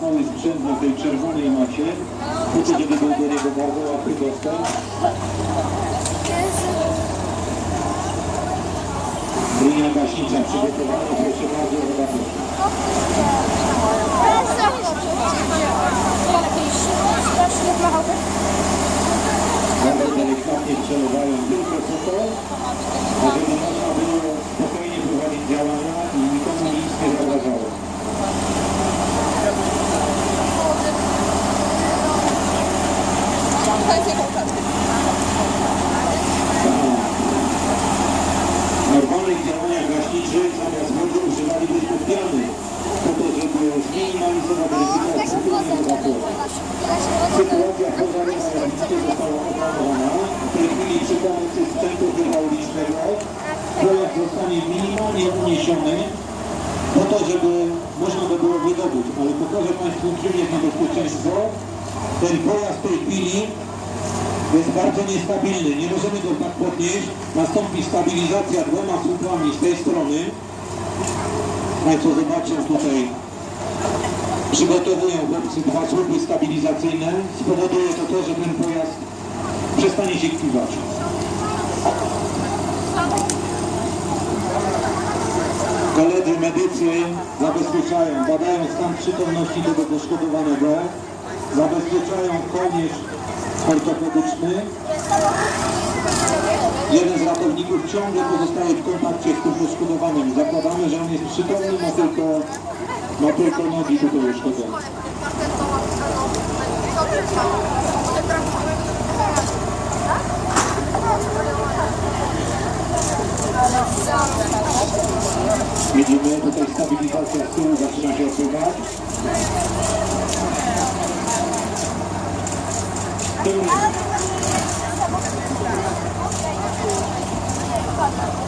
Cały sprzęt na tej czerwonej macie, to, żeby był do niego bardzo łatwy dostęp. Linia gaśnicza przygotowana, proszę bardzo. Bardzo delikatnie przerywają tylko po to, żeby można było spokojnie prowadzić działania i nikomu nic nie zagrażało. W normalnych gaśniczych zamiast wody używalibyśmy piany, po to, żeby zminimalizować ryzyko współczynnego zapłotu. Sytuacja pożarowa widzicie została opanowana. W tej chwili przy pomocy sprzętu hydraulicznego pojazd zostanie minimalnie uniesiony po to, żeby można by było wydobyć. Ale pokażę Państwu, czym jest niebezpieczeństwo. Ten pojazd w tej chwili jest bardzo niestabilny. Nie możemy go tak podnieść. Nastąpi stabilizacja dwoma słupami z tej strony. Państwo zobaczą tutaj przygotowują chłopcy dwa słupy stabilizacyjne. Spowoduje to to, że ten pojazd przestanie się kiwać. Koledzy medycy zabezpieczają, badają stan przytomności tego poszkodowanego, zabezpieczają kołnierz ortopedyczny. Jeden z ratowników ciągle pozostaje w kontakcie z tym poszkodowanym. Zakładamy, że on jest przytomny, ma tylko, ma tylko nogi tutaj uszkodzone. Widzimy tutaj stabilizacja z tyłu zaczyna się odbywać. 아니.